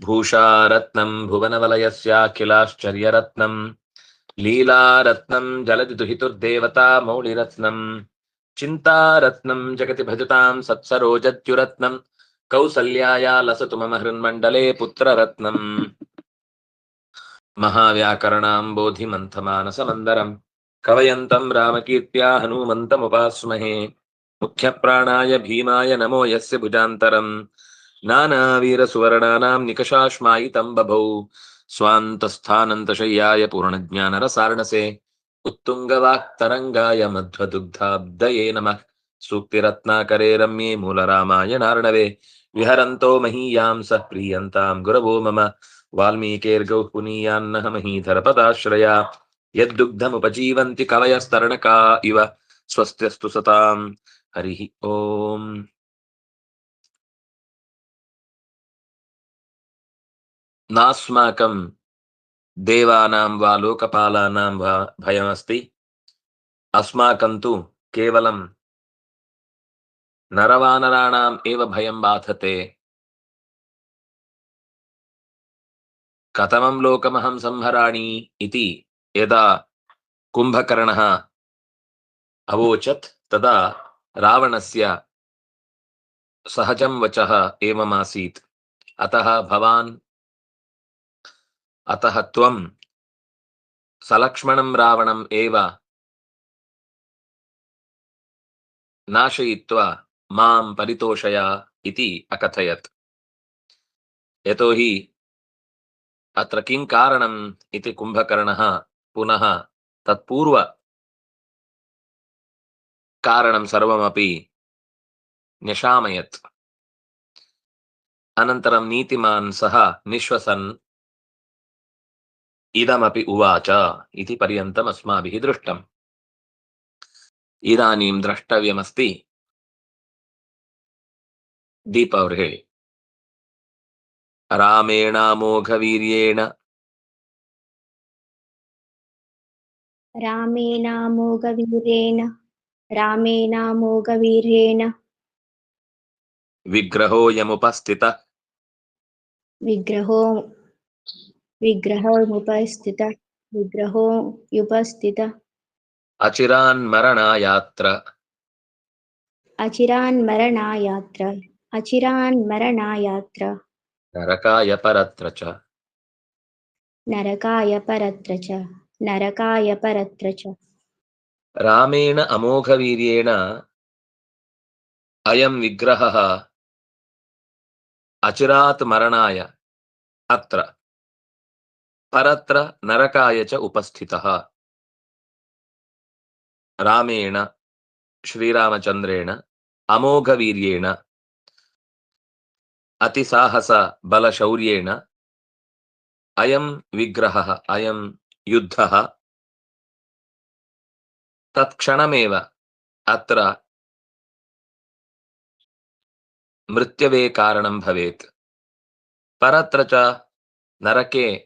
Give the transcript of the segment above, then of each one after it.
भूषारत्नम् भुवनवलयस्याखिलाश्चर्यरत्नम् लीलारत्नम् जलदि दुहितुर्देवता मौलिरत्नम् चिन्तारत्नम् जगति भजताम् सत्सरोजद्युरत्नम् कौसल्याया लसतु मम हृन्मण्डले पुत्ररत्नम् महाव्याकरणाम्बोधिमन्थमानसमन्दरम् कवयन्तम् रामकीर्त्या हनूमन्तमुपास्महे, मुख्यप्राणाय भीमाय नमो यस्य भुजान्तरम्। నానావీర నానావీరసువర్ణానాం నికషాశ్మాయితం బభౌ స్వాంతస్థానంతశయ్యాయ పూర్ణజ్ఞానరసారణసే ఉత్తుంగవాక్తరంగాయ మధ్వదుగ్ధాబ్దయే నమ సూక్తిరత్నాకరే రమ్యే మూలరామాయ నారణవే విహరంతో మహీయాం సహ ప్రీయంతాం గురవో మమ వాల్మీకేర్గౌ మహీధర మహీధరపదాశ్రయా యద్దుగ్ధముపజీవంతి కవయస్తరణకా ఇవ స్వస్తిస్తు సతాం హరి ఓం నాస్మాకం దేవానాం వా లోకపాలానాం వా భయం అస్తి అస్మాకంతు కేవలం నరవానరాణాం ఏవ భయం బాధతే కథమం లోకమహం సంహరాణి ఇది యదా కుంభకర్ణ అవోచత్ తదా రావణస్య సహజం వచ ఏమమాసీత్ అత భవాన్ अतः त्वं सलक्ष्मणं रावणम् एव नाशयित्वा मां परितोषय इति अकथयत् यतोहि अत्र किं कारणम् इति कुम्भकर्णः पुनः तत्पूर्व कारणं सर्वमपि न्यशामयत् अनन्तरं नीतिमान् सः निःश्वसन् ಇದಮಪಿ ಉವಾಚ ಇತಿ ಪರ್ಯಂತಂ ಅಸ್ಮಾಭಿಃ ದೃಷ್ಟಂ ಇದಾನೀಂ ದ್ರಷ್ಟವ್ಯಮಸ್ತಿ ದೀಪ ಅವ್ರು ಹೇಳಿ। ರಾಮೇಣ ಮೋಘವೀರ್ಯೇಣ ರಾಮೇಣ ಮೋಘವೀರ್ಯೇಣ ರಾಮೇಣ ಮೋಘವೀರ್ಯೇಣ ವಿಗ್ರಹೋಯಮುಪಸ್ಥಿತ ವಿಗ್ರಹೋ విగ్రహముపస్థిత విగ్రహో ఉపస్థిత అచిరాన్ మరణాయాత్ర విగ్రహోపస్థిత అచిరాన్మరణాయాత్ర అచిరాన్మరణాయాత్ర అచిరాన్మరణాయాత్ర నరకాయ పరత్ర చ నరకాయ పరత్ర చ నరకాయ పరత్ర చ రామేణ అమోఘవీర్యేణ అయం విగ్రహ అచిరాత్ మరణాయ అత్ర ಪರತ್ರ ನರಕಾಯ ಚ ಉಪಸ್ಥಿತ. ರಾಮೇಣ, ಶ್ರೀರಾಮಚಂದ್ರೇಣ, ಅಮೋಘವೀರ್ಯೇಣ, ಅತಿಸಾಹಸ ಬಲಶೌರ್ಯೇಣ, ಅಯಂ ವಿಗ್ರಹ, ಅಯಂ ಯುದ್ಧ. ತತ್ಕ್ಷಣಮೇವ ಅತ್ರ ಮೃತ್ಯವೇ ಕಾರಣಂ ಭವೇತ್. ಪರತ್ರ ಚ ನರಕೇ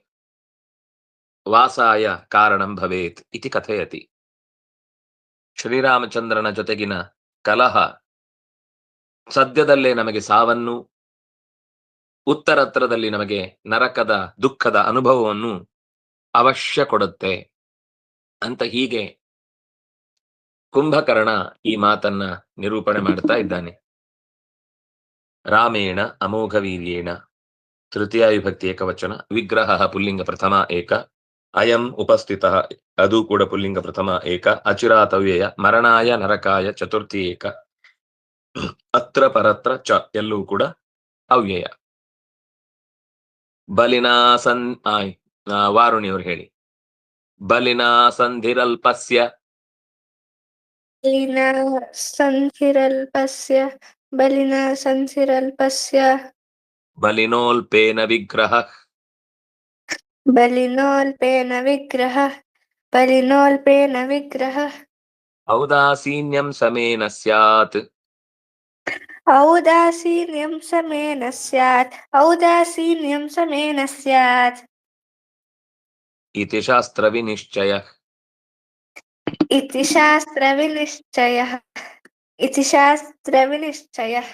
ವಾಸಾಯ ಕಾರಣಂ ಭವೇತ್ ಇತಿ ಕಥಯತಿ. ಶ್ರೀರಾಮಚಂದ್ರನ ಜೊತೆಗಿನ ಕಲಹ ಸದ್ಯದಲ್ಲೇ ನಮಗೆ ಸಾವನ್ನು, ಉತ್ತರತ್ರದಲ್ಲಿ ನಮಗೆ ನರಕದ ದುಃಖದ ಅನುಭವವನ್ನು ಅವಶ್ಯ ಕೊಡುತ್ತೆ ಅಂತ ಹೀಗೆ ಕುಂಭಕರ್ಣ ಈ ಮಾತನ್ನ ನಿರೂಪಣೆ ಮಾಡ್ತಾ ಇದ್ದಾನೆ. ರಾಮೇಣ ಅಮೋಘವೀರ್ಯೇಣ ತೃತೀಯ ವಿಭಕ್ತಿ ಏಕವಚನ ವಿಗ್ರಹ ಪುಲ್ಲಿಂಗ ಪ್ರಥಮ ಏಕ ಅಯಂ ಉಪಸ್ಥಿತ ಅದು ಕೂಡ ಪುಲ್ಲಿಂಗ ಪ್ರಥಮ ಏಕ ಅಚಿರಾತವ್ಯಯ ಮರಣಾಯ ನರಕಾಯ ಚತುರ್ಥಿ ಏಕ ಅತ್ರ ಪರತ್ರ ಚ ಎಲ್ಲೂ ಕೂಡ ಅವ್ಯಯ ಬಲಿನಾ ಸನ್ ಆಯ್ ವಾರುಣಿಯವ್ರು ಹೇಳಿ। ಬಲಿನಾ ಬಲಿನ ಬಲಿನ ಸಂಧಿರಲ್ಪಸ್ಯ ಬಲಿನೋಲ್ಪೇನ ವಿಗ್ರಹ बलिनोऽल्पेन विग्रहः बलिनोऽल्पेन विग्रहः। औदासीन्यं समेन स्यात्। औदासीन्यं समेन स्यात्। औदासीन्यं समेन स्यात्। इति शास्त्रविनिश्चयः। इति शास्त्रविनिश्चयः। इति शास्त्रविनिश्चयः।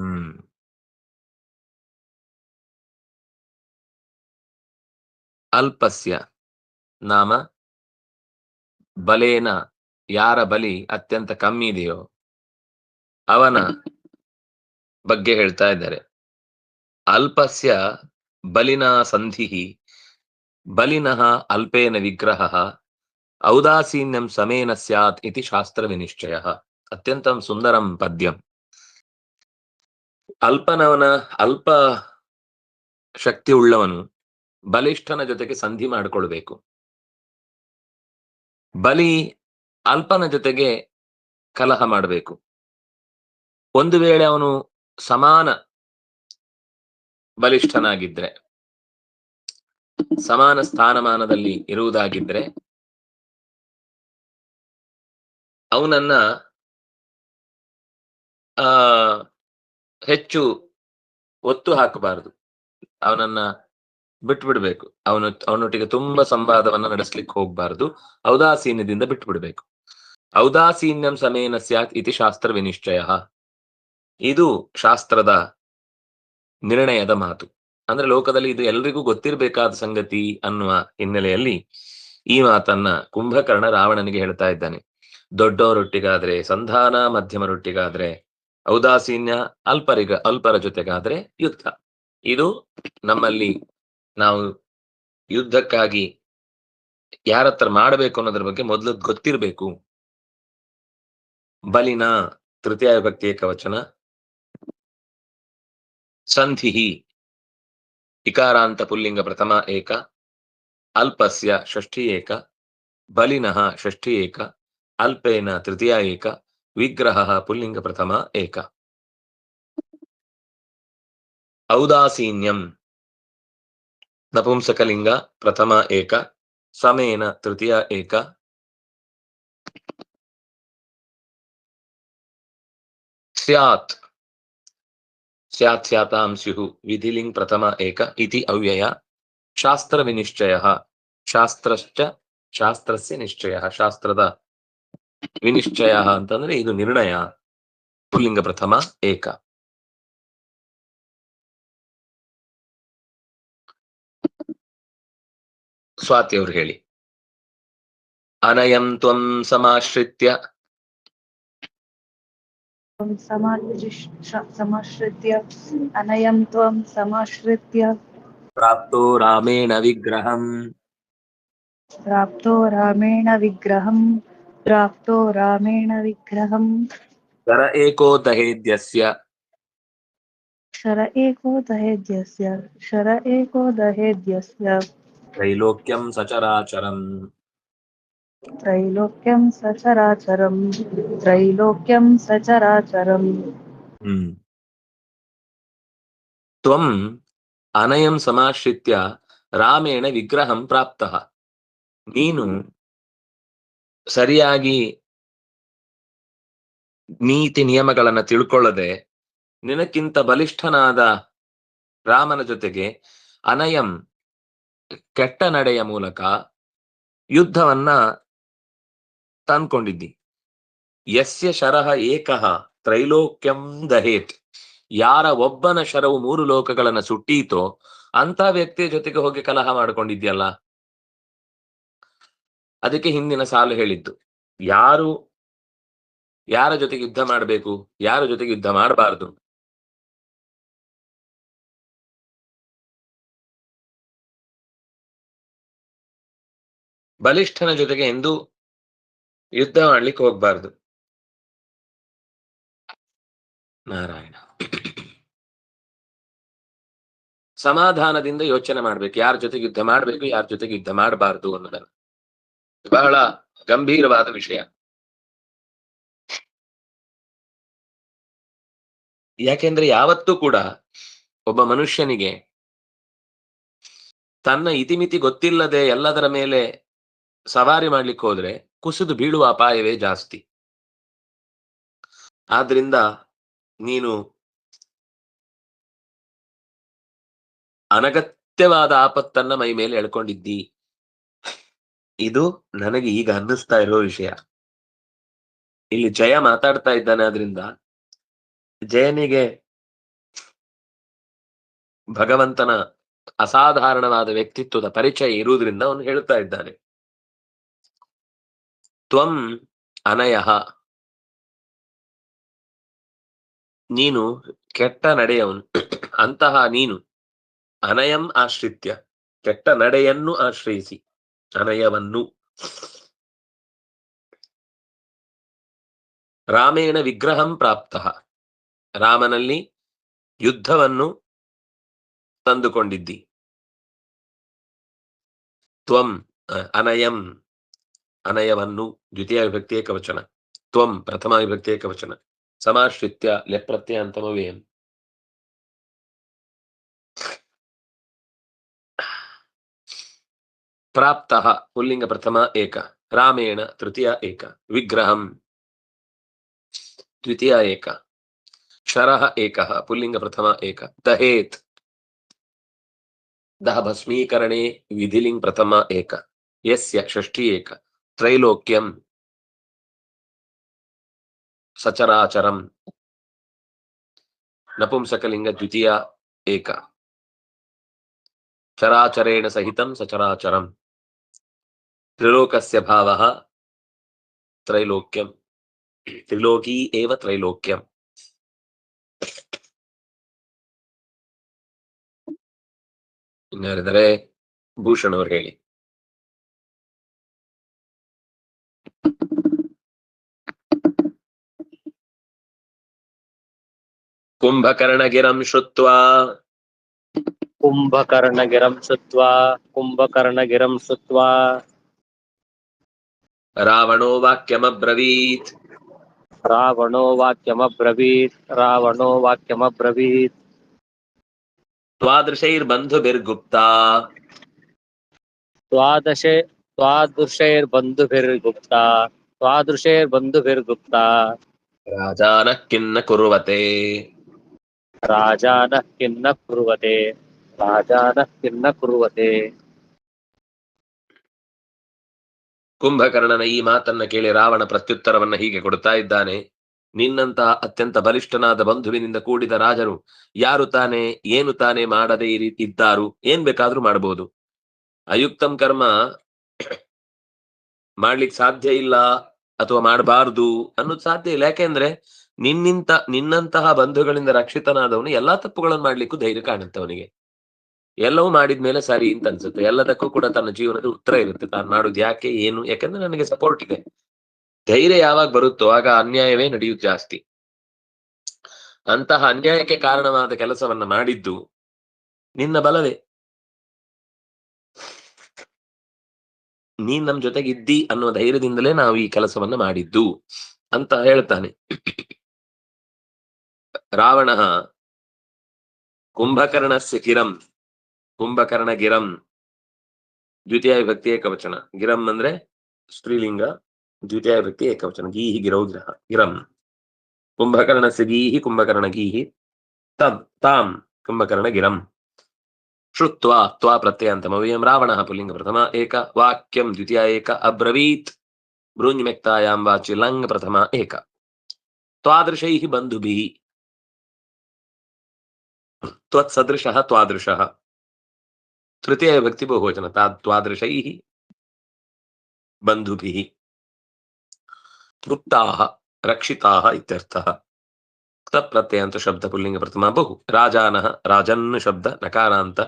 Hmm. ಅಲ್ಪಸ್ಯ ನಾಮ ಬಲೇನ ಯಾರ ಬಲಿ ಅತ್ಯಂತ ಕಮ್ಮಿ ಇದೆಯೋ ಅವನ ಬಗ್ಗೆ ಹೇಳ್ತಾ ಇದ್ದಾರೆ. ಅಲ್ಪಸ್ಯ ಬಲಿನ ಸಂಧಿ ಬಲಿನಃ ಅಲ್ಪೇನ ವಿಗ್ರಹ ಔದಾಸೀನ್ಯಂ ಸಮೇನ ಸ್ಯಾತ್ ಇತಿ ಶಾಸ್ತ್ರ ವಿನಿಶ್ಚಯ ಅತ್ಯಂತ ಸುಂದರಂ ಪದ್ಯಂ. ಅಲ್ಪನವನ ಅಲ್ಪ ಶಕ್ತಿ ಉಳ್ಳವನು ಬಲಿಷ್ಠನ ಜೊತೆಗೆ ಸಂಧಿ ಮಾಡಿಕೊಳ್ಬೇಕು. ಬಲಿ ಅಲ್ಪನ ಜೊತೆಗೆ ಕಲಹ ಮಾಡಬೇಕು. ಒಂದು ವೇಳೆ ಅವನು ಸಮಾನ ಬಲಿಷ್ಠನಾಗಿದ್ರೆ, ಸಮಾನ ಸ್ಥಾನಮಾನದಲ್ಲಿ ಇರುವುದಾಗಿದ್ರೆ, ಅವನನ್ನ ಹೆಚ್ಚು ಒತ್ತು ಹಾಕಬಾರದು. ಅವನನ್ನ ಬಿಟ್ಬಿಡ್ಬೇಕು. ಅವನು, ಅವನೊಟ್ಟಿಗೆ ತುಂಬಾ ಸಂವಾದವನ್ನ ನಡೆಸ್ಲಿಕ್ಕೆ ಹೋಗ್ಬಾರ್ದು. ಔದಾಸೀನ್ಯದಿಂದ ಬಿಟ್ಬಿಡ್ಬೇಕು. ಔದಾಸೀನ್ಯಂ ಸಮೇನ ಸ್ಯಾತ್ ಇತಿ ಶಾಸ್ತ್ರ ವಿನಿಶ್ಚಯ. ಇದು ಶಾಸ್ತ್ರದ ನಿರ್ಣಯದ ಮಾತು. ಅಂದ್ರೆ ಲೋಕದಲ್ಲಿ ಇದು ಎಲ್ರಿಗೂ ಗೊತ್ತಿರಬೇಕಾದ ಸಂಗತಿ ಅನ್ನುವ ಹಿನ್ನೆಲೆಯಲ್ಲಿ ಈ ಮಾತನ್ನ ಕುಂಭಕರ್ಣ ರಾವಣನಿಗೆ ಹೇಳ್ತಾ ಇದ್ದಾನೆ. ದೊಡ್ಡವರೊಟ್ಟಿಗಾದ್ರೆ ಸಂಧಾನ ಮಧ್ಯಮ ರೊಟ್ಟಿಗಾದ್ರೆ ಔದಾಸೀನ್ಯ ಅಲ್ಪರಿಗ, ಅಲ್ಪರ ಜೊತೆಗಾದ್ರೆ ಯುದ್ಧ. ಇದು ನಮ್ಮಲ್ಲಿ ನಾವು ಯುದ್ಧಕ್ಕಾಗಿ ಯಾರತ್ರ ಮಾಡಬೇಕು ಅನ್ನೋದ್ರ ಬಗ್ಗೆ ಮೊದಲು ಗೊತ್ತಿರಬೇಕು. ಬಲಿನ ತೃತೀಯ ವಿಭಕ್ತಿ ಏಕವಚನ. ಸಂಧಿಹಿ ಇಕಾರಾಂತ ಪುಲ್ಲಿಂಗ ಪ್ರಥಮ ಏಕ. ಅಲ್ಪಸ್ಯ ಷಷ್ಠಿ ಏಕ. ಬಲಿನಃ ಷಷ್ಠಿ ಏಕ. ಅಲ್ಪೇನ ತೃತೀಯ ಏಕ. ವಿಗ್ರಹ ಪುಲ್ಲಿಂಗ ಪ್ರಥಮ ಏಕ. ಔದಾಸೀನ್ಯಂ ನಪುಂಸಕಲಿಂಗ, ಪ್ರಥಮ ಏಕ ಸಮೇನ ತೃತೀಯ ಏಕ. ಸ್ಯಾತ್. ಸ್ಯಾತ್ ಸ್ಯಾತಾಂ ಸ್ಯುಹು ವಿಧಿಲಿಂಗ್ ಪ್ರಥಮ ಏಕ ಇತಿ ಅವ್ಯಯ. ಶಾಸ್ತ್ರ ವಿನಿಶ್ಚಯ, ಶಾಸ್ತ್ರಶ್ಚ, ಶಾಸ್ತ್ರಸ್ಯ ನಿಶ್ಚಯ, ಶಾಸ್ತ್ರದ ವಿನಿಶ್ಚಯ ಅಂತಂದ್ರೆ ಇದು ನಿರ್ಣಯ. ಪುಲ್ಲಿಂಗ ಪ್ರಥಮ ಏಕ. ಸ್ವಾತಿ ಅವ್ರು ಹೇಳಿ ಅನಯಂ ತ್ವಂ ಸಮಾಶ್ರಿತ್ಯ त्वं समाश्रिष्- समाश्रित्य अनयं त्वं समाश्रित्य ಪ್ರಾಪ್ತೋ ರಾಮೇಣ ವಿಗ್ರಹಂ प्राप्तो रामेण विग्रहं प्राप्तो रामेण विग्रहं ಕರ ಏಕೋ ದಹೇದ್ಯಸ್ಯ शर एको दहेद्यस्य शर एको दहेद्यस्य ತ್ರೈಲೋಕ್ಯಂ ಸಚರಾಚರಂ त्रैलोक्यं सचराचरं त्रैलोक्यं सचराचरम् ಹ್ಮ್ ತ್ವಂ ಅನಯಂ ಸಮಾಶ್ರಿತ್ಯ ರಾಮೇಣ ವಿಗ್ರಹಂ ಪ್ರಾಪ್ತಃ ನೀನು ಸರಿಯಾಗಿ ನೀತಿ ನಿಯಮಗಳನ್ನ ತಿಳ್ಕೊಳ್ಳದೆ ನಿನಕ್ಕಿಂತ ಬಲಿಷ್ಠನಾದ ರಾಮನ ಜೊತೆಗೆ ಅನಯಂ ಕೆಟ್ಟ ನಡೆಯ ಮೂಲಕ ಯುದ್ಧವನ್ನ ತಂದ್ಕೊಂಡಿದ್ದಿ. ಯಸ್ಯ ಶರಹ ಏಕಃ ತ್ರೈಲೋಕ್ಯಂ ದಹೇತ್ ಯಾರ ಒಬ್ಬನ ಶರವು ಮೂರು ಲೋಕಗಳನ್ನ ಸುಟ್ಟೀತೋ ಅಂತ ವ್ಯಕ್ತಿಯ ಜೊತೆಗೆ ಹೋಗಿ ಕಲಹ ಮಾಡ್ಕೊಂಡಿದ್ಯಲ್ಲ? ಅದಕ್ಕೆ ಹಿಂದಿನ ಸಾಲು ಹೇಳಿದ್ದು. ಯಾರು, ಯಾರ ಜೊತೆಗೆ ಯುದ್ಧ ಮಾಡಬೇಕು? ಯಾರ ಜೊತೆಗೆ ಯುದ್ಧ ಮಾಡಬಾರದು? ಬಲಿಷ್ಠನ ಜೊತೆಗೆ ಎಂದು ಯುದ್ಧ ಮಾಡ್ಲಿಕ್ಕೆ ಹೋಗ್ಬಾರ್ದು. ನಾರಾಯಣ. ಸಮಾಧಾನದಿಂದ ಯೋಚನೆ ಮಾಡ್ಬೇಕು. ಯಾರ ಜೊತೆಗೆ ಯುದ್ಧ ಮಾಡ್ಬೇಕು, ಯಾರ ಜೊತೆಗೆ ಯುದ್ಧ ಮಾಡಬಾರ್ದು ಅನ್ನೋದನ್ನ. ಬಹಳ ಗಂಭೀರವಾದ ವಿಷಯ. ಯಾಕೆಂದ್ರೆ ಯಾವತ್ತೂ ಕೂಡ ಒಬ್ಬ ಮನುಷ್ಯನಿಗೆ ತನ್ನ ಇತಿಮಿತಿ ಗೊತ್ತಿಲ್ಲದೆ ಎಲ್ಲದರ ಮೇಲೆ ಸವಾರಿ ಮಾಡ್ಲಿಕ್ಕೆ ಹೋದ್ರೆ ಕುಸಿದು ಬೀಳುವ ಅಪಾಯವೇ ಜಾಸ್ತಿ. ಆದ್ರಿಂದ ನೀನು ಅನಗತ್ಯವಾದ ಆಪತ್ತನ್ನ ಮೈ ಮೇಲೆ ಎಳ್ಕೊಂಡಿದ್ದಿ. ಇದು ನನಗೆ ಈಗ ಅನ್ನಿಸ್ತಾ ಇರೋ ವಿಷಯ. ಇಲ್ಲಿ ಜಯ ಮಾತಾಡ್ತಾ ಇದ್ದಾನೆ ಆದ್ರಿಂದ ಜಯನಿಗೆ ಭಗವಂತನ ಅಸಾಧಾರಣವಾದ ವ್ಯಕ್ತಿತ್ವದ ಪರಿಚಯ ಇರುವುದರಿಂದ ಅವನು ಹೇಳ್ತಾ ಇದ್ದಾನೆ. ತ್ವಂ ಅನಯಃ. ನೀನು ಕೆಟ್ಟ ನಡೆಯವನು. ಅಂತಹ ನೀನು ಅನಯಂ ಆಶ್ರಿತ್ಯ. ಕೆಟ್ಟ ನಡೆಯನ್ನು ಆಶ್ರಯಿಸಿ. ಅನಯವನ್ನು. ರಾಮೇಣ ವಿಗ್ರಹಂ ಪ್ರಾಪ್ತ. ರಾಮನಲ್ಲಿ ಯುದ್ಧವನ್ನು ತಂದುಕೊಂಡಿದ್ದಿ. ತ್ವಂ ಅನಯಂ. ಅನಯವನ್ನು ದ್ವಿತೀಯ ವಿಭಕ್ತಿ ಏಕವಚನ ತ್ವಂ ಪ್ರಥಮ ವಿಭಕ್ತಿ ಏಕವಚನ ಸಮಾಶ್ರಿತ್ಯ ಲೆಪ್ರತ್ಯ ಅಂತಮವೇಯಂ ಪ್ರಾಪ್ತ ಪುಲ್ಲಿಂಗ ಪ್ರಥಮ ಏಕ. ರಾಮೇಣ ತೃತೀಯ ಏಕ. ವಿಗ್ರಹಂ. ದ್ವಿತೀಯ ಏಕ. ಶರಃ ಏಕಃ ಪುಲ್ಲಿಂಗ ಪ್ರಥಮ ಏಕ. ದಹೇತ್. ದಹ ಭಸ್ಮೀಕರಣೆ ವಿಧಿಲಿಂಗ್ ಪ್ರಥಮ ಏಕ. ಯಸ್ಯ ಷಷ್ಠಿ ಏಕ. ತ್ರೈಲೋಕ್ಯಂ ಸಚರಾಚರಂ ನಪುಂಸಕಲಿಂಗ ದ್ವಿತೀಯ ಏಕ ಚರಾಚರೇಣ ಸಹಿತಂ ಸಚರಾಚರಂ ತ್ರಿಲೋಕಸ್ಯ ಭಾವಃ ತ್ರೈಲೋಕ್ಯಂ ತ್ರಿಲೋಕಿ ಏವ ತ್ರೈಲೋಕ್ಯಂ ಇನ್ನಾರಿದರೆ ಭೂಷಣ್ ಅವರು ಹೇಳಿ ಕುಂಭಕರ್ಣಗಿರಂ ಶ್ರುತ್ವಾ. ಕುಂಭಕರ್ಣಗಿರಂ ಶುತ್ವಾ ಕುಂಭಕರ್ಣಗಿರಂ ಶುತ್ವಾ ರಾವಣೋ ವಾಕ್ಯಮಬ್ರವೀತ್. ರಾವಣೋ ವಾಕ್ಯಮಬ್ರವೀತ್ ರಾವಣೋ ವಾಕ್ಯಮಬ್ರವೀತ್. ತ್ವಾದೃಶೈರ್ಬಂಧುಭಿರ್ಗುಪ್ತಾ. ತ್ವಾದಶೆ ತ್ವಾದೃಶೈರ್ಬಂಧುಭಿರ್ಗುಪ್ತಾ ತ್ವಾದೃಶೈರ್ಬಂಧುಭಿರ್ಗುಪ್ತಾ. ರಾಜಾನ ಕಿನ್ನ ಕುರುವತೆ. ರಾಜಾನಃ ಕಿನ್ನ ಕುರುವತೆ ರಾಜಾನಃ ಕಿನ್ನ ಕುರುವತೆ ಕುಂಭಕರ್ಣನ ಈ ಮಾತನ್ನ ಕೇಳಿ ರಾವಣ ಪ್ರತ್ಯುತ್ತರವನ್ನ ಹೀಗೆ ಕೊಡ್ತಾ ಇದ್ದಾನೆ ನಿನ್ನಂತಹ ಅತ್ಯಂತ ಬಲಿಷ್ಠನಾದ ಬಂಧುವಿನಿಂದ ಕೂಡಿದ ರಾಜರು ಯಾರು ತಾನೇ, ಏನು ತಾನೇ ಮಾಡದೇ ಇದ್ದಾರು, ಏನ್ ಬೇಕಾದ್ರೂ ಮಾಡಬಹುದು. ಅಯುಕ್ತಂ ಕರ್ಮ ಮಾಡ್ಲಿಕ್ಕೆ ಸಾಧ್ಯ ಇಲ್ಲ ಅಥವಾ ಮಾಡಬಾರ್ದು ಅನ್ನೋದು ಸಾಧ್ಯ ಇಲ್ಲ. ಯಾಕೆಂದ್ರೆ ನಿನ್ನಿಂತ, ನಿನ್ನಂತಹ ಬಂಧುಗಳಿಂದ ರಕ್ಷಿತನಾದವನು ಎಲ್ಲಾ ತಪ್ಪುಗಳನ್ನು ಮಾಡ್ಲಿಕ್ಕೂ ಧೈರ್ಯ ಕಾಣುತ್ತೆ ಅವನಿಗೆ ಎಲ್ಲವೂ ಮಾಡಿದ್ಮೇಲೆ ಸರಿ ಅಂತ ಅನ್ಸುತ್ತೆ. ಎಲ್ಲದಕ್ಕೂ ಕೂಡ ತನ್ನ ಜೀವನದ ಉತ್ತರ ಇರುತ್ತೆ. ತಾನು ಮಾಡುದು ಯಾಕೆ, ಏನು, ಯಾಕಂದ್ರೆ ನನಗೆ ಸಪೋರ್ಟ್ ಇದೆ. ಧೈರ್ಯ ಯಾವಾಗ ಬರುತ್ತೋ ಆಗ ಅನ್ಯಾಯವೇ ನಡೆಯುದು ಜಾಸ್ತಿ. ಅಂತಹ ಅನ್ಯಾಯಕ್ಕೆ ಕಾರಣವಾದ ಕೆಲಸವನ್ನ ಮಾಡಿದ್ದು ನಿನ್ನ ಬಲವೇ. ನೀನ್ ನಮ್ ಜೊತೆಗಿದ್ದಿ ಅನ್ನೋ ಧೈರ್ಯದಿಂದಲೇ ನಾವು ಈ ಕೆಲಸವನ್ನ ಮಾಡಿದ್ದು ಅಂತ ಹೇಳ್ತಾನೆ. ರಾವಣಃ ಕುಂಭಕರ್ಣಸ್ಯ ಗಿರಂ, ಕುಂಭಕರ್ಣ ಗಿರಂ, ದ್ವಿತೀಯ ವಿಭಕ್ತಿ ಏಕವಚನ. ಗಿರಂ ಅಂದ್ರೆ ಸ್ತ್ರೀಲಿಂಗ, ದ್ವಿತೀಯ ವಿಭಕ್ತಿ ಏಕವಚನ. ಗೀಹಿ ಗಿರೌ ಗಿರಹ, ಗಿರಂ. ಕುಂಭಕರ್ಣಸ್ಯ ಗೀಹಿ, ಕುಂಭಕರ್ಣ ಗೀಹಿ. ತದ್ ತಾಂ, ಕುಂಭಕರ್ಣ ಗಿರಂ. ಶುತ್ವಾ ತ್ವಾ ಪ್ರತ್ಯಯಂತಮವ್ಯಂ ರಾವಣಃ ಪುಲ್ಲಿಂಗ ಪ್ರಥಮ ಏಕ, ವಾಕ್ಯಂ ದ್ವಿತೀಯ ಏಕ, ಅಬ್ರವೀತ್ ಬೃಂಜ್ಮೆಕ್ತಾಯಾಂ ವಾಚಿ ಲಂಗ್ ಪ್ರಥಮ ಏಕ. ತ್ವಾದೃಶೈಹಿ ಬಂಧುಭಿಹಿ त्वत्सदृशः, त्वादृशः। तृतीय विभक्ति बहुवचन ता त्वादृशैः बन्धुभिः। तृप्ताः रक्षिताः इत्यर्थः। तत्प्रत्ययान्त शब्द प्रथमा बहु। राजानः, राजन् शब्द, नकारान्त।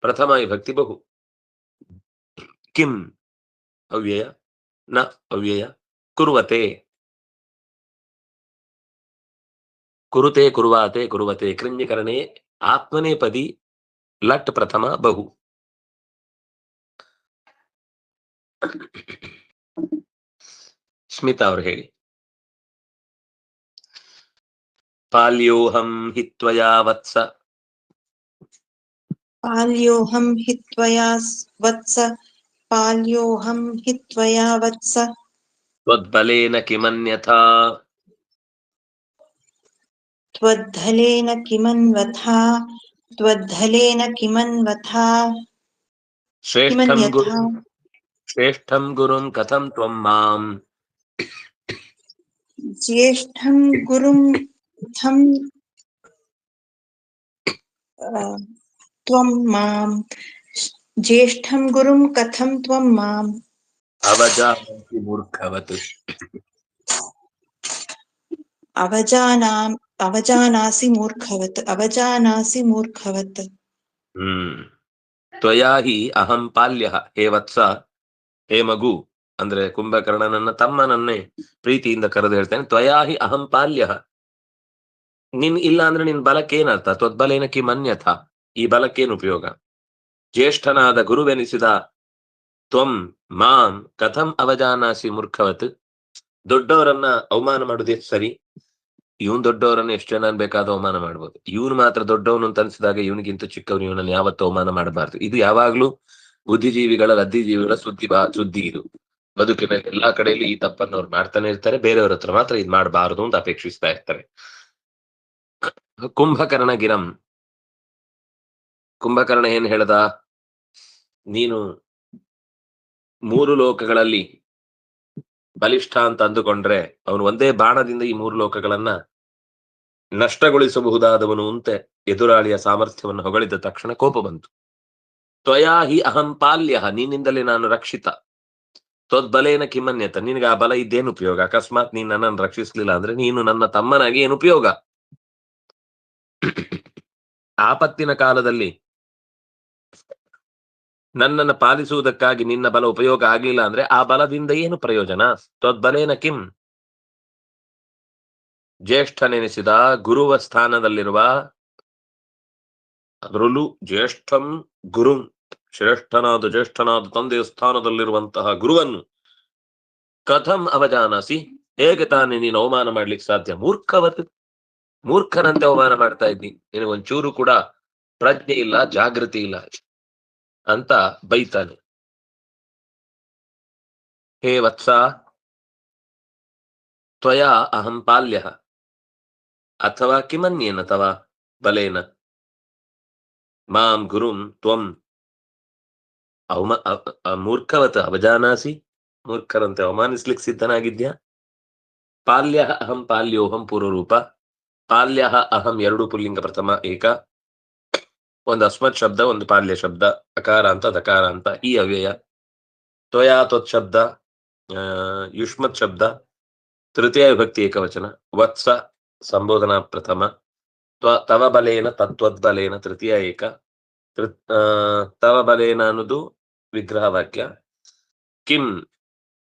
प्रथमा विभक्ति बहु। किम्? अव्यय। न अव्यय। कुर्वते। कुरुते कुर्वाते कुर्वते कृञ्जकरणे आत्मनेपदी लट् प्रथमा बहु ಸ್ಮಿತಾ ಅವ್ರು ಹೇಳಿ ಪಾಲ್ಯೋಹಂ ಹಿತ್ವಯಾ ವತ್ಸ पाल्योऽहं हि त्वया वत्स पाल्योऽहं हि त्वया वत्स त्वद्बलेन किमन्यथा त्वद्धलेन किमन्वथा त्वद्धलेन किमन्वथा। श्रेष्ठं गुरुं श्रेष्ठं गुरुं कथं त्वं माम्? ज्येष्ठं गुरुं कथं त्वं माम्? ज्येष्ठं गुरुं कथं त्वं माम्? अवजानाति मूर्खवत्। अवजानाम् ಅವಜಾನಾಸಿ ಮೂರ್ಖವತ್ ಅವಜಾನಾಸಿ ಮೂರ್ಖವತ್. ಹ್ಮ್. ತ್ವಯಾ ಹಿ ಅಹಂ ಪಾಲ್ಯ, ಹೇ ವತ್ಸ, ಹೇ ಮಗು. ಅಂದ್ರೆ ಕುಂಭಕರ್ಣನನ್ನ ತಮ್ಮನನ್ನೇ ಪ್ರೀತಿಯಿಂದ ಕರೆದು ಹೇಳ್ತೇನೆ. ತ್ವಯಾ ಹಿ ಅಹಂ ಪಾಲ್ಯ. ನಿನ್ ಇಲ್ಲ ಅಂದ್ರೆ ನಿನ್ ಬಲಕ್ಕೇನರ್ಥ? ತ್ವದ್ಬಲೇನ ಕಿ ಮನ್ಯಥ? ಈ ಬಲಕ್ಕೇನು ಉಪಯೋಗ? ಜ್ಯೇಷ್ಠನಾದ ಗುರುವೆನಿಸಿದ ತ್ವಂ ಮಾಂ ಕಥಂ ಅವಜಾನಾಸಿ ಮೂರ್ಖವತ್. ದೊಡ್ಡವರನ್ನ ಅವಮಾನ ಮಾಡುದೇ ಸರಿ. ಇವನ್ ದೊಡ್ಡವರನ್ನ ಎಷ್ಟು ಜನ ಬೇಕಾದ ಅವಮಾನ ಮಾಡ್ಬೋದು. ಇವನು ಮಾತ್ರ ದೊಡ್ಡವನು ಅಂತ ಅನ್ಸಿದಾಗ ಇವನಿಗಿಂತ ಚಿಕ್ಕವನು ಇವನನ್ನ ಯಾವತ್ತೂ ಅವಮಾನ ಮಾಡಬಾರ್ದು. ಇದು ಯಾವಾಗ್ಲೂ ಬುದ್ಧಿಜೀವಿಗಳ ಲದ್ದಿಜೀವಿಗಳ ಸುದ್ದಿ ಸುದ್ದಿ ಇದು. ಬದುಕಿನ ಎಲ್ಲಾ ಕಡೆಯಲ್ಲಿ ಈ ತಪ್ಪನ್ನು ಅವ್ರು ಮಾಡ್ತಾನೆ ಇರ್ತಾರೆ. ಬೇರೆಯವ್ರ ಹತ್ರ ಮಾತ್ರ ಇದ್ ಮಾಡಬಾರದು ಅಂತ ಅಪೇಕ್ಷಿಸ್ತಾ ಇರ್ತಾರೆ. ಕುಂಭಕರ್ಣ ಗಿರಂ. ಕುಂಭಕರ್ಣ ಏನ್ ಹೇಳ್ದ? ನೀನು ಮೂರು ಲೋಕಗಳಲ್ಲಿ ಬಲಿಷ್ಠ ಅಂತ ಅಂದುಕೊಂಡ್ರೆ ಅವನು ಒಂದೇ ಬಾಣದಿಂದ ಈ ಮೂರು ಲೋಕಗಳನ್ನ ನಷ್ಟಗೊಳಿಸಬಹುದಾದವನು ಅಂತೆ ಎದುರಾಳಿಯ ಸಾಮರ್ಥ್ಯವನ್ನು ಹೊಗಳಿದ ತಕ್ಷಣ ಕೋಪ ಬಂತು. ತ್ವಯಾ ಹಿ ಅಹಂ ಪಾಲ್ಯ, ನೀನಿಂದಲೇ ನಾನು ರಕ್ಷಿತ. ತ್ವದ್ಬಲೇನ ಕಿಮನ್ಯತ, ನಿನಗೆ ಆ ಬಲ ಇದ್ದೇನು ಉಪಯೋಗ? ಅಕಸ್ಮಾತ್ ನೀನ್ ನನ್ನನ್ನು ರಕ್ಷಿಸ್ಲಿಲ್ಲ ಅಂದ್ರೆ ನೀನು ನನ್ನ ತಮ್ಮನಾಗಿ ಏನು ಉಪಯೋಗ? ಆಪತ್ತಿನ ಕಾಲದಲ್ಲಿ ನನ್ನನ್ನು ಪಾಲಿಸುವುದಕ್ಕಾಗಿ ನಿನ್ನ ಬಲ ಉಪಯೋಗ ಆಗ್ಲಿಲ್ಲ ಅಂದ್ರೆ ಆ ಬಲದಿಂದ ಏನು ಪ್ರಯೋಜನ? ತ್ವದ್ಬಲೇನ ಕಿಂ ಜ್ಯೇಷ್ಠನೆನಿಸಿದ ಗುರುವ ಸ್ಥಾನದಲ್ಲಿರುವ ಅದರಲ್ಲೂ ಜ್ಯೇಷ್ಠಂ ಗುರುಂ, ಶ್ರೇಷ್ಠನಾದ ಜ್ಯೇಷ್ಠನಾದ ತಂದೆಯ ಸ್ಥಾನದಲ್ಲಿರುವಂತಹ ಗುರುವನ್ನು ಕಥಂ ಅವಜಾನಸಿ, ಹೇಗೆ ತಾನೇ ನೀನು ಅವಮಾನ ಮಾಡ್ಲಿಕ್ಕೆ ಸಾಧ್ಯ? ಮೂರ್ಖವತ್ ಮೂರ್ಖನಂತೆ ಅವಮಾನ ಮಾಡ್ತಾ ಇದ್ದಿ. ನಿನಗೊಂಚೂರು ಕೂಡ ಪ್ರಜ್ಞೆ ಇಲ್ಲ, ಜಾಗೃತಿ ಇಲ್ಲ ಅಂತ ಬೈತಾನೆ. ಹೇ ವತ್ಸ, ತ್ವಯಾ ಅಹಂ ಪಾಲ್ಯ. ಅಥವಾ ಕಿಮನ್ಯೇನ ತವ? ಬಲೇನ. ಮಾಂ ಗುರುಂ ತ್ವಂ. ಅವಮ ಮೂರ್ಖವತ್ ಅವಜಾನಾಸಿ? ಮೂರ್ಖರಂತೆ ಅವಮಾನಿಸ್ಲಿಕ್ಕೆ ಸಿದ್ಧನಾಗಿದ್ಯಾ? ಪಾಲ್ಯ ಅಹಂ ಪಾಲ್ಯೋಹಂ ಪೂರ್ವರೂಪ. ಪಾಲ್ಯ ಅಹಂ ಎರಡು ಪುಲ್ಲಿಂಗ ಪ್ರಥಮ ಏಕ. ಒಂದು ಅಸ್ಮತ್ ಶಬ್ದ, ಒಂದು ಪಾಲ್ಯ ಶಬ್ದ. ಅಕಾರ ಅಂತ, ದಕಾರ ಅಂತ, ಈ ಅವ್ಯಯ. ತ್ವಯಾ ತ್ವತ್ ಶಬ್ದ ಯುಷ್ಮತ್ ಶಬ್ದ, ತೃತೀಯ ವಿಭಕ್ತಿ ಏಕವಚನ. ವತ್ಸ ಸಂಬೋಧನಾ ಪ್ರಥಮ. ತ್ವ, ತವ ಬಲೇನ ತತ್ವದ್ಬಲೇನ ತೃತೀಯ ಏಕ. ತವ ಬಲೇನ ಅನ್ನೋದು ವಿಗ್ರಹ ವಾಕ್ಯ. ಕಿಂ,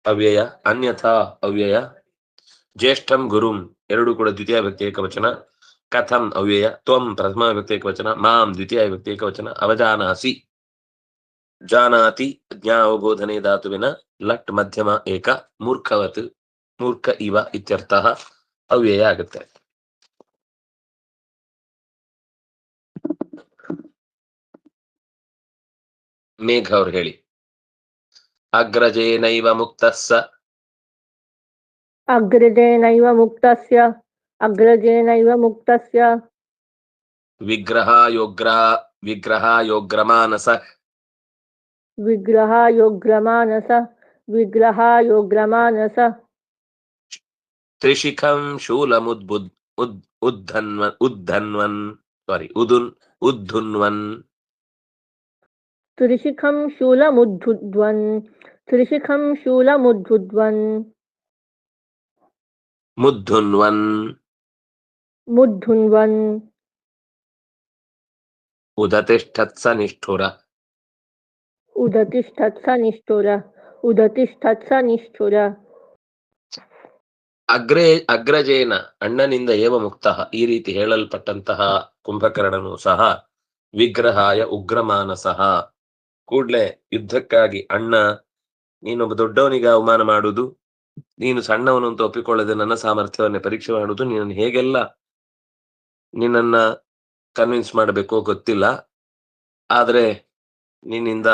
ಅವ್ಯಯ, ಅನ್ಯಥಾ, ಅವ್ಯಯ. ಜ್ಯೇಷ್ಠಂ, ಗುರುಂ, ಎರಡು ಕೂಡ ದ್ವಿತೀಯ ವ್ಯಕ್ತಿ ಏಕವಚನ. ಕಥಂ, ಅವ್ಯಯ. ತ್ವಂ, ಪ್ರಥಮ ವ್ಯಕ್ತಿ ಏಕವಚನ. ಮಾಂ, ದ್ವಿತೀಯ ವ್ಯಕ್ತಿ ಏಕವಚನ. ಅವಜಾನಾಸಿ. ಜಾನಾತಿ ಜ್ಞಾ ಅವಬೋಧನೆ ಧಾತುವಿನ ಲಟ್ ಮಧ್ಯಮ ಏಕ. ಮೂರ್ಖವತ್, ಮೂರ್ಖ ಇವ ಇತ್ಯರ್ಥ ಅವ್ಯಯ ಆಗುತ್ತೆ. ಮೇಘ ಅವ್ರು ಹೇಳಿ ಅಗ್ರಜೇನೈವ ಮುಕ್ತಸ್ಸ ಅಗ್ರಜೇನೈವ ಮುಕ್ತಸ್ಯ ಅಗ್ರಜೇನೈವ ಮುಕ್ತಸ್ಯ ವಿಗ್ರಹಾಯೋಗ್ರಹ ವಿಗ್ರಹಾಯೋಗ್ರಮಾನಸ ವಿಗ್ರಹಾಯೋಗ್ರಮಾನಸ ವಿಗ್ರಹಾಯೋಗ್ರಮಾನಸ ತ್ರಿಶಿಖಂ ಶೂಲಮುದ್ಬುದ್ ಉದ್ ಉದ್ಧನ್ವನ್ ಉದ್ಧನ್ವನ್ ಸಾರಿ ಉದುನ್ ಉದ್ಧುನ್ವನ್ त्रिशिखं शूलमुद्धुद्वन् त्रिशिखं शूलमुद्धुद्वन् ಮುದ್ಧುನ್ವನ್ मुद्धुन्वन् ಉದತಿಷ್ಠತ್ಸ ನಿಷ್ಠುರ उदतिष्ठत्स निष्ठुर उदतिष्ठत्स निष्ठुर ಅಗ್ರೇ ಅಗ್ರಜೇನ ಅಣ್ಣನಿಂದ ಏವ ಮುಕ್ತ ಈ ರೀತಿ ಹೇಳಲ್ಪಟ್ಟಂತಹ ಕುಂಭಕರ್ಣನು ಸಹ ವಿಗ್ರಹಾಯ ಉಗ್ರಮಾನಸಃ ಕೂಡ್ಲೆ ಯುದ್ಧಕ್ಕಾಗಿ, ಅಣ್ಣ, ನೀನೊಬ್ಬ ದೊಡ್ಡವನಿಗೆ ಅವಮಾನ ಮಾಡುದು, ನೀನು ಸಣ್ಣವನು ಅಂತ ಒಪ್ಪಿಕೊಳ್ಳದೆ ನನ್ನ ಸಾಮರ್ಥ್ಯವನ್ನೇ ಪರೀಕ್ಷೆ ಮಾಡುದು, ನೀನನ್ನು ಹೇಗೆಲ್ಲ ನಿನ್ನನ್ನ ಕನ್ವಿನ್ಸ್ ಮಾಡಬೇಕೋ ಗೊತ್ತಿಲ್ಲ. ಆದ್ರೆ ನಿನ್ನಿಂದ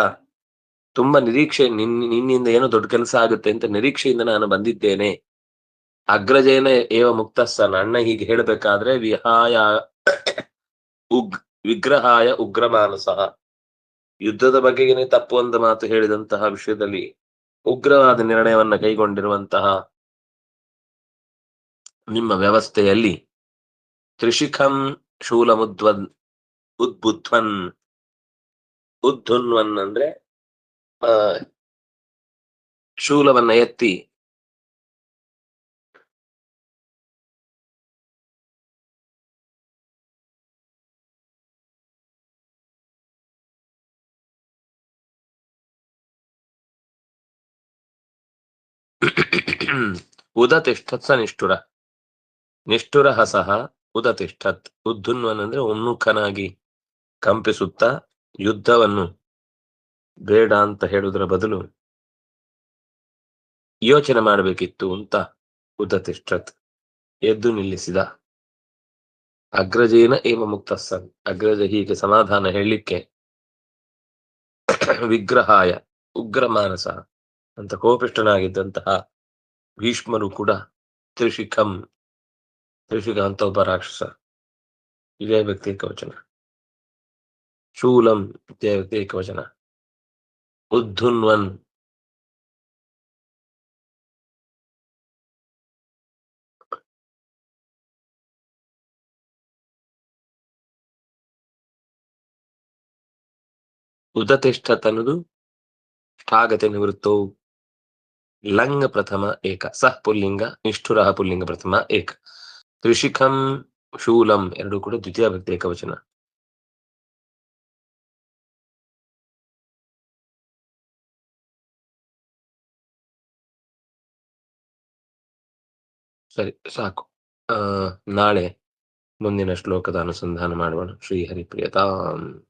ತುಂಬಾ ನಿರೀಕ್ಷೆ, ನಿನ್, ನಿನ್ನಿಂದ ಏನೋ ದೊಡ್ಡ ಕೆಲಸ ಆಗುತ್ತೆ ಅಂತ ನಿರೀಕ್ಷೆಯಿಂದ ನಾನು ಬಂದಿದ್ದೇನೆ. ಅಗ್ರಜೇನ ಏವ ಮುಕ್ತಸ್ಥಾನ, ಅಣ್ಣ ಹೀಗೆ ಹೇಳಬೇಕಾದ್ರೆ, ವಿಹಾಯ ಉಗ್, ವಿಗ್ರಹಾಯ ಉಗ್ರಮಾನಸಃ. ಯುದ್ಧದ ಬಗೆಗೇನೆ ತಪ್ಪು ಒಂದು ಮಾತು ಹೇಳಿದಂತಹ ವಿಷಯದಲ್ಲಿ ಉಗ್ರವಾದ ನಿರ್ಣಯವನ್ನ ಕೈಗೊಂಡಿರುವಂತಹ ನಿಮ್ಮ ವ್ಯವಸ್ಥೆಯಲ್ಲಿ ತ್ರಿಶಿಖಂ ಶೂಲಮುದ್ವನ್, ಉದ್ಬುದ್ವನ್, ಉದ್ಧುನ್ವನ್ ಅಂದ್ರೆ ಶೂಲವನ್ನ ಎತ್ತಿ ಉದತಿಷ್ಠತ್ ಸ ನಿಷ್ಠುರ. ನಿಷ್ಠುರ ಸಹ ಉದತಿಷ್ಠತ್. ಉದ್ದುನ್ವನ್ ಅಂದ್ರೆ ಉನ್ಮುಖನಾಗಿ ಕಂಪಿಸುತ್ತಾ ಯುದ್ಧವನ್ನು. ಬೇಡ ಅಂತ ಹೇಳುವುದರ ಬದಲು ಯೋಚನೆ ಮಾಡಬೇಕಿತ್ತು ಅಂತ ಉದತಿಷ್ಠತ್. ಎದ್ದು ನಿಲ್ಲಿಸಿದ. ಅಗ್ರಜೇನ ಏವ ಮುಕ್ತ ಸನ್ ಅಗ್ರಜ ಹೀಗೆ ಸಮಾಧಾನ ಹೇಳಲಿಕ್ಕೆ ವಿಗ್ರಹಾಯ ಉಗ್ರ ಮಾನಸ ಅಂತ ಕೋಪಿಷ್ಟನಾಗಿದ್ದಂತಹ ಭೀಷ್ಮರು ಕೂಡ ತ್ರಿಶಿಖಂ, ತ್ರಿಶಿಖ ಅಂತ ಒಬ್ಬ ರಾಕ್ಷಸ. ಇದೇ ವ್ಯಕ್ತಿ ಏಕವಚನ. ಶೂಲಂ, ಇದೇ ವ್ಯಕ್ತಿ ಏಕವಚನ. ಉದ್ಧುನ್ವನ್. ಉದತಿಷ್ಠ ತನ್ನದು ಷ್ಠಾಗತೆ ನಿವೃತ್ತೌ ಲಂಗ ಪ್ರಥಮ ಏಕ ಸಹ ಪುಲ್ಲಿಂಗ ನಿಷ್ಠುರ ಪುಲ್ಲಿಂಗ ಪ್ರಥಮ ಏಕ. ತ್ರಿಶಿಖಂ ಶೂಲಂ ಎರಡು ಕೂಡ ದ್ವಿತೀಯ ಭಕ್ತಿ ಏಕವಚನ. ಸರಿ, ಸಾಕು. ಆ, ನಾಳೆ ಮುಂದಿನ ಶ್ಲೋಕದ ಅನುಸಂಧಾನ ಮಾಡೋಣ. ಶ್ರೀ ಹರಿಪ್ರಿಯತಾಂ